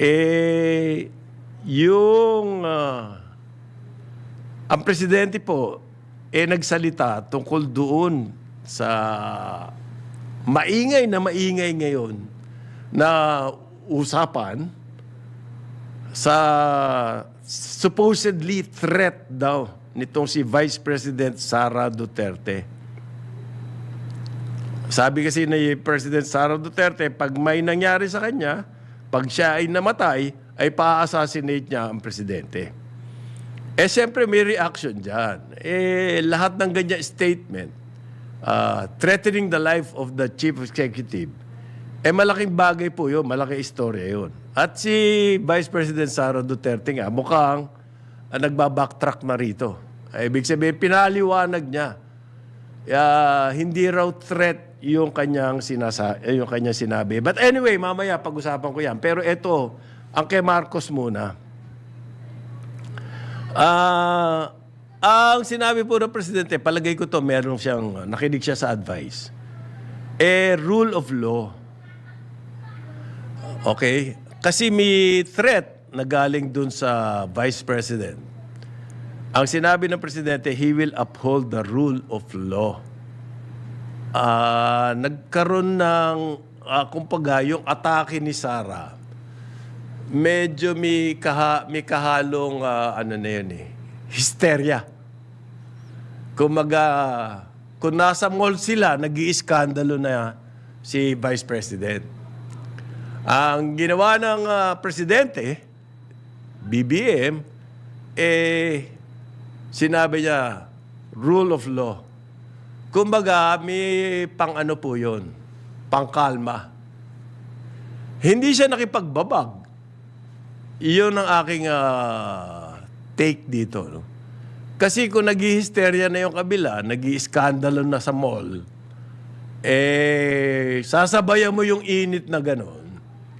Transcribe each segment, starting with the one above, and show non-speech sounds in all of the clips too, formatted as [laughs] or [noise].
Eh, yung ah, ang presidente po eh nagsalita tungkol doon sa maingay na maingay ngayon na usapan sa supposedly threat daw nitong si Vice President Sara Duterte. Sabi kasi ni President Sara Duterte, pag may nangyari sa kanya, pag siya ay namatay, ay pa-assassinate niya ang presidente. Eh, siyempre may reaction dyan. Eh, lahat ng ganyan statement, uh, threatening the life of the chief executive, eh, malaking bagay po yun, malaking istorya yun. At si Vice President Sara Duterte nga, mukhang uh, nagbabacktrack na rito. Eh, ibig sabihin, pinaliwanag niya. Uh, hindi raw threat yung kanyang, sinasa, eh, yung kanyang sinabi. But anyway, mamaya pag-usapan ko yan. Pero ito, ang kay Marcos muna. Ah, ang sinabi po ng presidente, palagay ko to, meron siyang, nakinig siya sa advice. Eh, rule of law. Okay? Kasi may threat na galing dun sa vice president. Ang sinabi ng presidente, he will uphold the rule of law. Ah, nagkaroon ng, uh, kumbaga, yung atake ni Sarah, medyo may, kaha, may kahalong, ah, ano na yun eh, hysteria. Kumaga, kung nasa mall sila, nag iiskandalo na si Vice President. Ang ginawa ng ah, Presidente, BBM, eh, sinabi niya, rule of law. Kumbaga, may pang ano po yun, pangkalma. Hindi siya nakipagbabag. Iyon ang aking ah, take dito. No? Kasi kung nag-hysteria na yung kabila, nag na sa mall, eh, sasabayan mo yung init na ganon.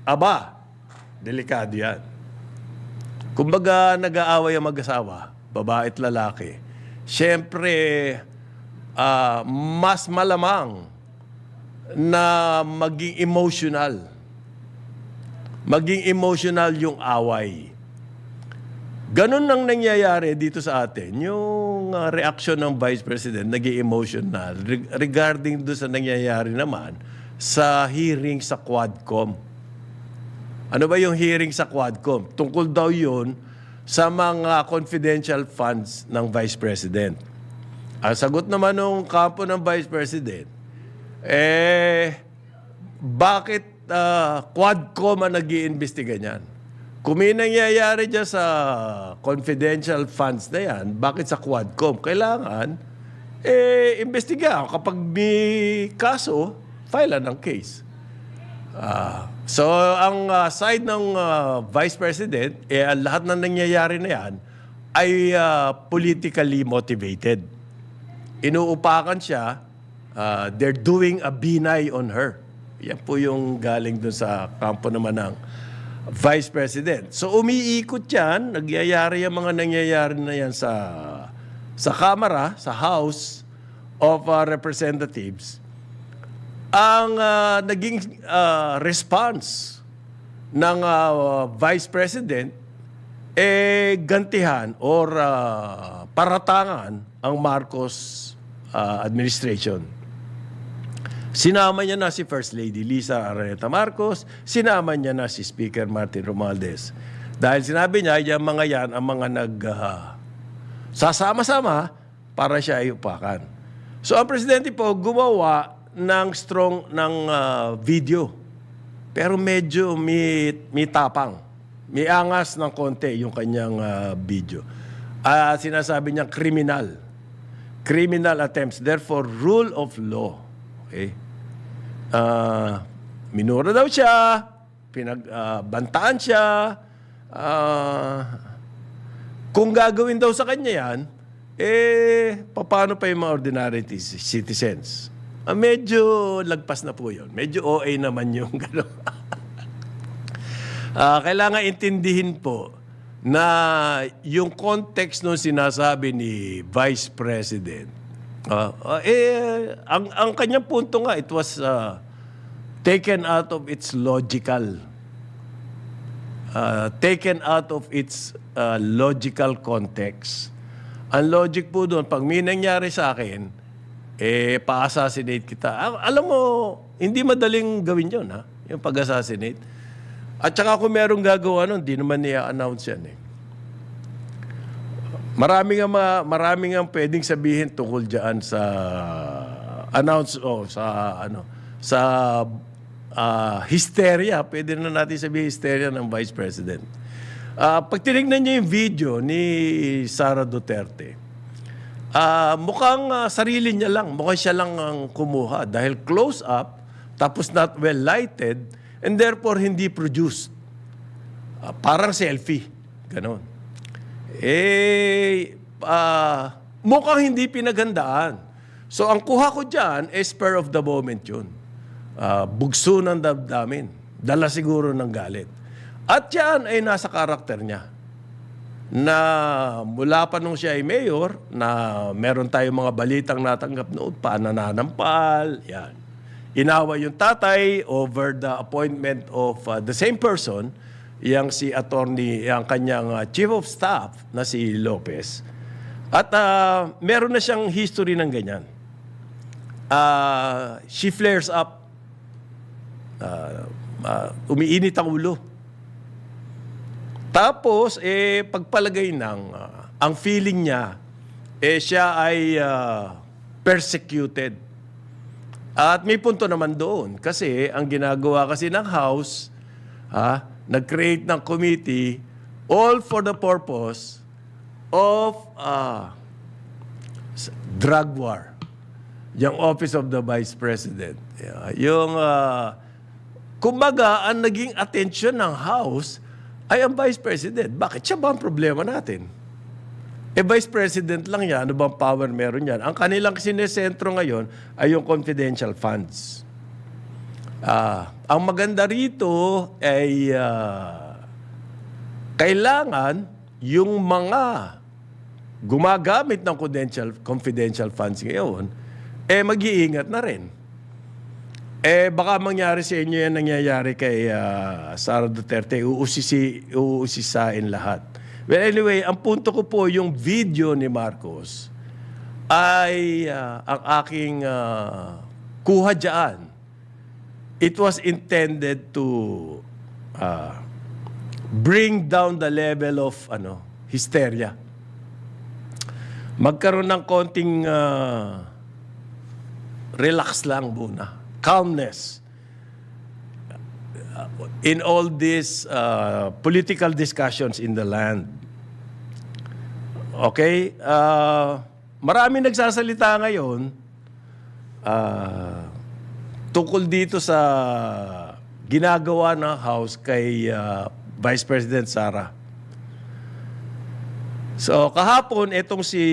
Aba, delikado yan. Kumbaga, nag-aaway ang mag-asawa, babae at lalaki. Siyempre, ah, mas malamang na maging emotional maging emotional yung away. Ganun nang nangyayari dito sa atin, yung uh, reaction ng Vice President, naging emotional re- regarding do sa nangyayari naman sa hearing sa Quadcom. Ano ba yung hearing sa Quadcom? Tungkol daw yun sa mga confidential funds ng Vice President. Ang sagot naman ng kampo ng Vice President, eh, bakit uh, Quadcom ang nag iimbestiga niyan? Kung may nangyayari dyan sa confidential funds na yan, bakit sa Quadcom? Kailangan, eh, imbestiga. Kapag may kaso, file ng case. Ah, so, ang ah, side ng ah, Vice President, eh, ang lahat ng nangyayari na yan ay ah, politically motivated. Inuupakan siya, ah, they're doing a binay on her. Yan po yung galing dun sa kampo naman ng Vice President. So umiikot yan, nagyayari yung mga nangyayari na yan sa sa Kamara, sa House of ah, Representatives. Ang ah, naging ah, response ng ah, Vice President eh gantihan or ah, paratangan ang Marcos ah, administration. Sinama niya na si First Lady Lisa Araneta Marcos, sinama niya na si Speaker Martin Romualdez. Dahil sinabi niya, yung mga yan ang mga nag ah, sasama-sama para siya ay upakan. So ang presidente po gumawa ng strong ng ah, video. Pero medyo may, may tapang. May angas ng konti yung kanyang ah, video. Ah, sinasabi niya criminal. Criminal attempts. Therefore, rule of law. Okay? Ah, minura daw siya, pinagbantaan siya. Ah, kung gagawin daw sa kanya yan, eh, paano pa yung mga ordinary citizens? Ah, medyo lagpas na po yun. Medyo OA naman yung [laughs] gano'n. Ah, kailangan intindihin po na yung context nung sinasabi ni Vice President, ah, ah, eh, ang, ang kanyang punto nga, it was ah, taken out of its logical uh, taken out of its uh, logical context. Ang logic po doon, pag may nangyari sa akin, eh, pa-assassinate kita. Al- alam mo, hindi madaling gawin yun, ha? Yung pag-assassinate. At saka kung merong gagawa nun, di naman niya-announce yan, eh. Marami nga ma, marami nga pwedeng sabihin tungkol diyan sa announce oh, sa ano sa ah, hysteria, pwede na natin sabihin hysteria ng Vice President. Ah, pag tinignan niyo yung video ni Sara Duterte, ah, mukhang ah, sarili niya lang, mukhang siya lang ang kumuha dahil close up, tapos not well lighted, and therefore hindi produced. Ah, parang selfie, ganon. Eh, ah, mukhang hindi pinaghandaan. So, ang kuha ko dyan, is spur of the moment yun. Ah, bugso ng damdamin. Dala siguro ng galit. At yan ay nasa karakter niya. Na mula pa nung siya ay mayor, na meron tayong mga balitang natanggap noon, panananampal, yan. Inawa yung tatay over the appointment of uh, the same person, yang si attorney, yang kanyang uh, chief of staff na si Lopez. At uh, meron na siyang history ng ganyan. Uh, she flares up. Uh, uh, umiinit ang ulo. Tapos, eh, pagpalagay ng, uh, ang feeling niya, eh, siya ay uh, persecuted. At may punto naman doon. Kasi, ang ginagawa kasi ng House, ha, nag-create ng committee, all for the purpose of uh, drug war. Yung Office of the Vice President. Yeah, Yung, uh, kumbaga, ang naging attention ng House ay ang Vice President. Bakit? Siya ba ang problema natin? Eh, Vice President lang yan. Ano bang power meron yan? Ang kanilang sinesentro ngayon ay yung confidential funds. Ah, ang maganda rito ay ah, kailangan yung mga gumagamit ng confidential, confidential funds ngayon, eh mag-iingat na rin. Eh baka mangyari sa inyo yan nangyayari kay ah, Sara Duterte, uusisi, uusisain lahat. Well anyway, ang punto ko po yung video ni Marcos ay ah, ang aking ah, kuha dyan. It was intended to ah, bring down the level of ano hysteria. Magkaroon ng konting ah, relax lang muna. Calmness. Uh, in all these uh, political discussions in the land. Okay? Uh, marami nagsasalita ngayon uh, tungkol dito sa ginagawa ng House kay uh, Vice President Sara. So kahapon, itong si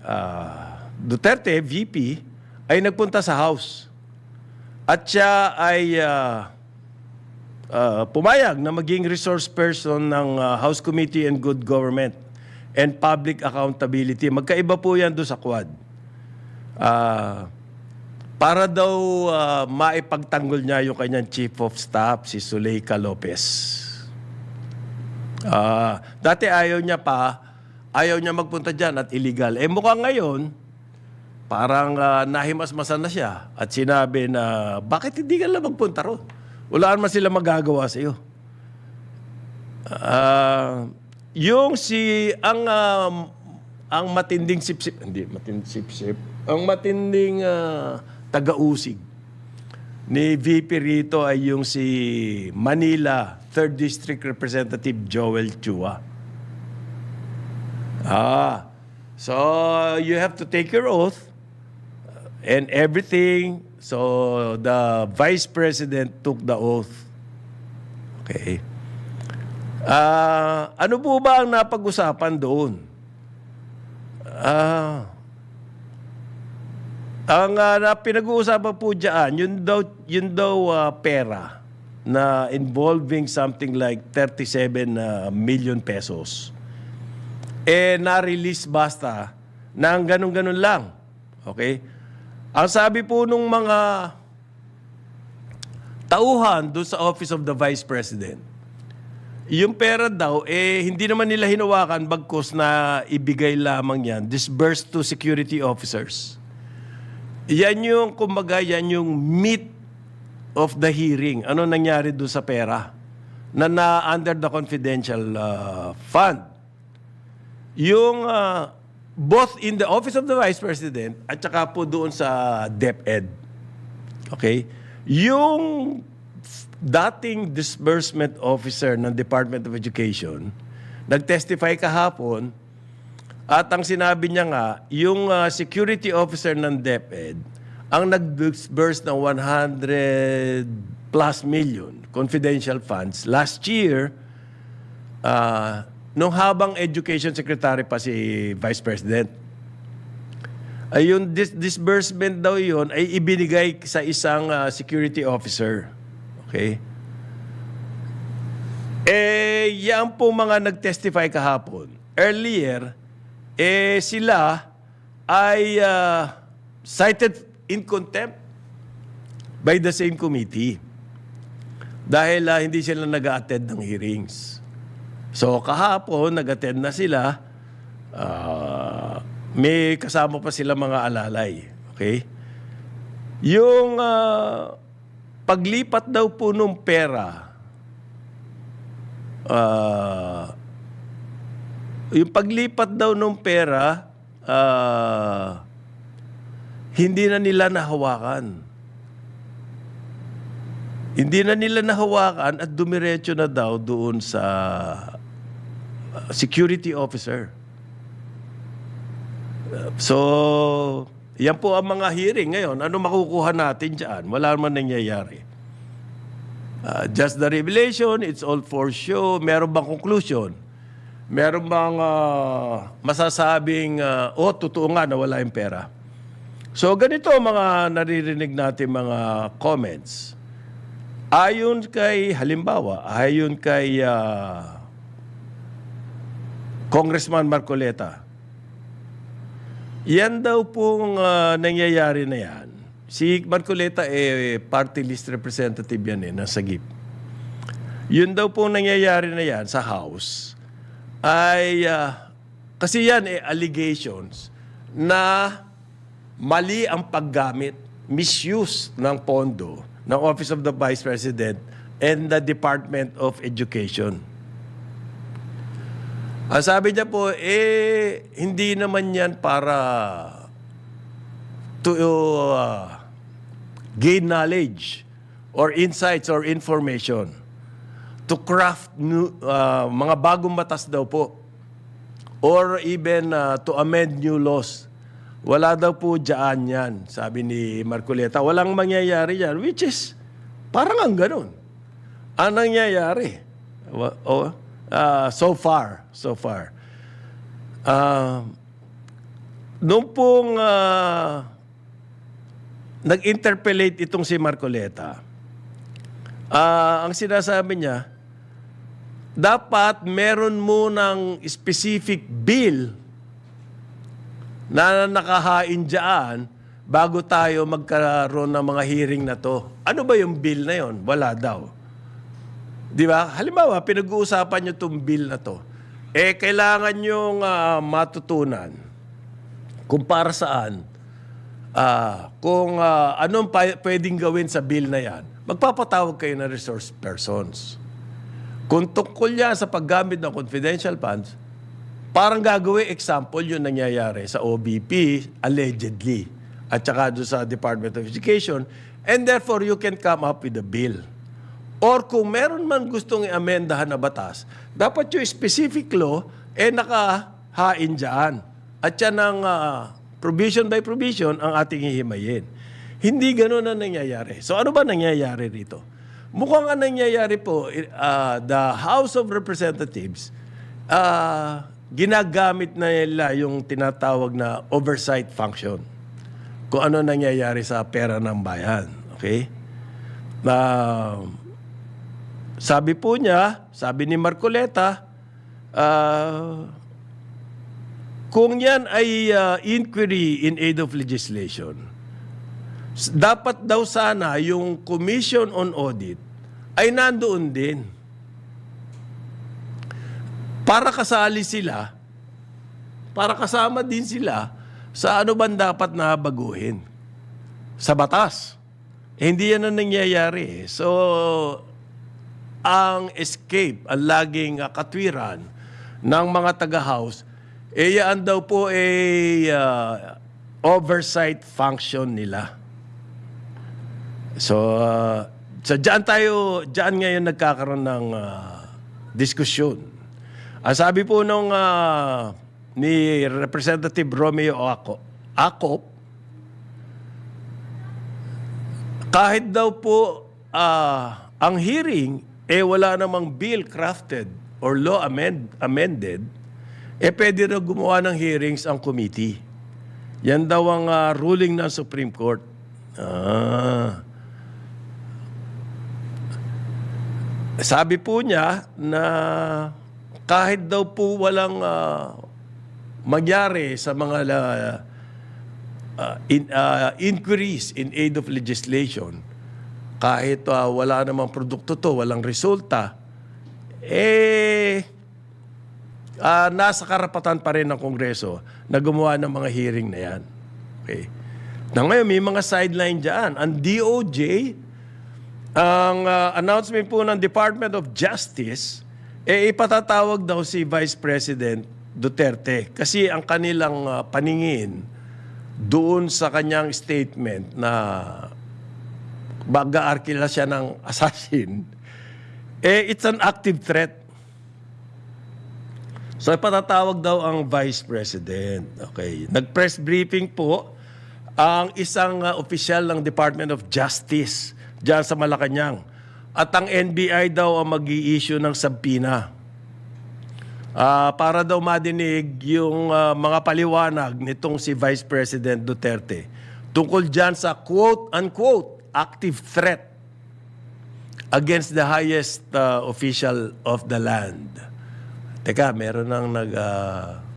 ah, Duterte, VP, ay nagpunta sa House. At siya ay ah, ah, pumayag na maging resource person ng ah, House Committee on Good Government and Public Accountability. Magkaiba po yan doon sa Quad. Ah, para daw ah, maipagtanggol niya yung kanyang Chief of Staff, si Zuleika Lopez. Ah, dati ayaw niya pa, ayaw niya magpunta diyan at illegal. Eh mukhang ngayon, parang ah, nahimasmasan na siya at sinabi na, bakit hindi ka lang magpunta ro? Wala naman sila magagawa sa iyo. Ah, yung si ang um, ang matinding sipsip, hindi matinding sipsip, ang matinding ah, taga-usig ni VP rito ay yung si Manila 3rd District Representative Joel Chua. Ah, so you have to take your oath uh, and everything. So the Vice President took the oath. Okay. Ah, ano po ba ang napag-usapan doon? Ah, ang uh, na pinag-uusapan po diyan, yun daw yun daw ah, pera na involving something like 37 ah, million pesos. Eh na-release basta ng ganun-ganun lang. Okay? Ang sabi po nung mga tauhan doon sa Office of the Vice President, yung pera daw, eh, hindi naman nila hinawakan bagkos na ibigay lamang yan, disbursed to security officers. Yan yung, kumbaga, yan yung meat of the hearing. Ano nangyari doon sa pera? Na na under the confidential uh, fund. Yung uh, both in the office of the Vice President at saka po doon sa DepEd. Okay? Yung dating disbursement officer ng Department of Education nag-testify kahapon at ang sinabi niya nga, yung uh, security officer ng DepEd ang nag-disburse ng 100 plus million confidential funds last year uh, nung habang education secretary pa si Vice President. Ay yung dis- disbursement daw yon ay ibinigay sa isang uh, security officer. Okay? Eh, yan po mga nag-testify kahapon. Earlier, eh sila ay uh, cited in contempt by the same committee. Dahil uh, hindi sila nag-attend ng hearings. So kahapon, nag-attend na sila. Uh, may kasama pa sila mga alalay. Okay? Yung uh, paglipat daw po ng pera, uh, yung paglipat daw ng pera, uh, hindi na nila nahawakan. Hindi na nila nahawakan at dumiretso na daw doon sa security officer. Uh, so, yan po ang mga hearing ngayon. Ano makukuha natin dyan? Wala naman nangyayari. Uh, just the revelation, it's all for show. Meron bang conclusion? Meron bang uh, masasabing, uh, oh, totoo nga na wala yung pera? So, ganito mga naririnig natin mga comments. Ayon kay, halimbawa, ayon kay uh, Congressman Marcoleta, yan daw pong uh, nangyayari na yan. Si Marcoleta, eh, party list representative yan eh, nasa GIP. Yun daw pong nangyayari na yan sa House ay, uh, kasi yan eh, allegations na mali ang paggamit, misuse ng pondo ng Office of the Vice President and the Department of Education. Ang sabi niya po, eh, hindi naman yan para to uh, gain knowledge or insights or information. To craft new, uh, mga bagong batas daw po. Or even uh, to amend new laws. Wala daw po dyan yan, sabi ni Marcoleta. Walang mangyayari yan, which is parang ang ganun. Ang nangyayari, wa- oh, ah, so far, so far, uh, nung pong ah, nag-interpellate itong si Marcoleta, ah, ang sinasabi niya, dapat meron munang specific bill na nakahain dyan bago tayo magkaroon ng mga hearing na to. Ano ba yung bill na yon? Wala daw. Di ba? Halimbawa, pinag-uusapan nyo itong bill na to. Eh, kailangan nyong ah, matutunan kung para saan, ah, kung ah, anong pwedeng gawin sa bill na yan, magpapatawag kayo ng resource persons. Kung tungkol yan sa paggamit ng confidential funds, parang gagawin example yung nangyayari sa OBP, allegedly, at saka doon sa Department of Education, and therefore you can come up with a bill. Or kung meron man gustong i-amendahan na batas, dapat yung specific law, eh nakahain dyan. At yan ang ah, provision by provision ang ating hihimayin. Hindi ganun ang nangyayari. So ano ba nangyayari rito? Mukhang ang nangyayari po, uh, the House of Representatives, uh, ginagamit na nila yung tinatawag na oversight function. Kung ano nangyayari sa pera ng bayan. Okay? Uh, sabi po niya, sabi ni Marcoleta, uh, kung yan ay uh, inquiry in aid of legislation, dapat daw sana yung Commission on Audit ay nandoon din. para kasali sila, para kasama din sila sa ano ba dapat na baguhin sa batas. Eh, hindi yan ang nangyayari. So, ang escape, ang laging uh, katwiran ng mga taga-house, eh yan daw po ay uh, oversight function nila. So, uh, so dyan tayo, dyan ngayon nagkakaroon ng uh, diskusyon. Ang sabi po nung uh, ni Representative Romeo Ako, Akop, kahit daw po ah, ang hearing, eh wala namang bill crafted or law amend, amended, eh pwede na gumawa ng hearings ang committee. Yan daw ang ah, ruling ng Supreme Court. Ah. Sabi po niya na kahit daw po walang ah, magyari sa mga uh, in, uh, inquiries in aid of legislation, kahit uh, wala namang produkto to, walang resulta, eh, uh, nasa karapatan pa rin ng Kongreso na gumawa ng mga hearing na yan. Okay. Na ngayon, may mga sideline dyan. Ang DOJ, ang uh, announcement po ng Department of Justice, eh ipatatawag daw si Vice President Duterte kasi ang kanilang uh, paningin doon sa kanyang statement na baga-arkila siya ng assassin, eh it's an active threat. So ipatatawag daw ang Vice President. Okay. Nag-press briefing po ang isang uh, opisyal ng Department of Justice diyan sa Malacanang. At ang NBI daw ang mag issue ng sabpina. Ah, para daw madinig yung ah, mga paliwanag nitong si Vice President Duterte tungkol dyan sa quote-unquote active threat against the highest ah, official of the land. Teka, meron nang nag... ah,